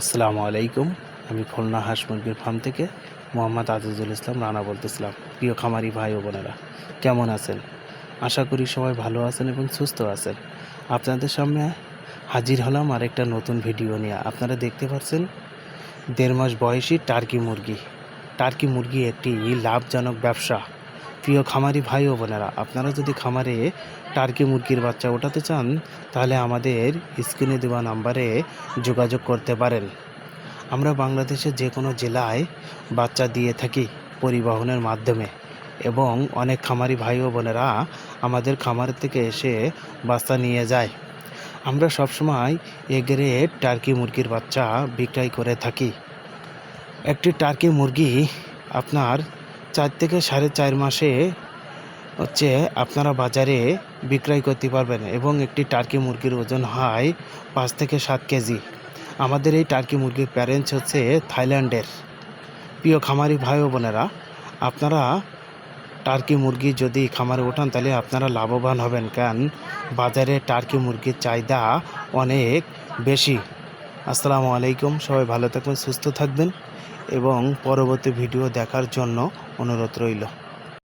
আসসালামু আলাইকুম। আমি খুলনা হাঁস মুরগির ফার্ম থেকে মোহাম্মদ আজিজুল ইসলাম রানা বলতেছিলাম। প্রিয় খামারি ভাই ও বোনেরা, কেমন আছেন? আশা করি সবাই ভালো আছেন এবং সুস্থ আছেন। আপনাদের সামনে হাজির হলাম আরেকটা নতুন ভিডিও নিয়ে। আপনারা দেখতে পাচ্ছেন, দেড় মাস বয়সী টার্কি মুরগি। টার্কি মুরগি একটি লাভজনক ব্যবসা। প্রিয় খামারি ভাই ও বোনেরা, আপনারা যদি খামারে টার্কি মুরগির বাচ্চা ওঠাতে চান, তাহলে আমাদের স্ক্রিনে দেওয়া নাম্বারে যোগাযোগ করতে পারেন। আমরা বাংলাদেশের যে কোনো জেলায় বাচ্চা দিয়ে থাকি পরিবহনের মাধ্যমে এবং অনেক খামারি ভাই ও বোনেরা আমাদের খামার থেকে এসে বাচ্চা নিয়ে যায়। আমরা সবসময় এ টার্কি মুরগির বাচ্চা বিক্রয় করে থাকি। একটি টার্কি মুরগি আপনার চার থেকে সাড়ে চার মাসে হচ্ছে আপনারা বাজারে বিক্রয় করতে পারবেন এবং একটি টার্কি মুরগির ওজন হয় পাঁচ থেকে সাত কেজি। আমাদের এই টার্কি মুরগির প্যারেন্টস হচ্ছে থাইল্যান্ডের। প্রিয় খামারি ভাই বোনেরা, আপনারা টার্কি মুরগি যদি খামারে ওঠান, তাহলে আপনারা লাভবান হবেন। কারণ বাজারে টার্কি মুরগির চাহিদা অনেক বেশি। আসসালামু আলাইকুম। সবাই ভালো থাকবেন সুস্থ থাকবেন এবং পরবর্তী ভিডিও দেখার জন্য অনুরোধ রইল।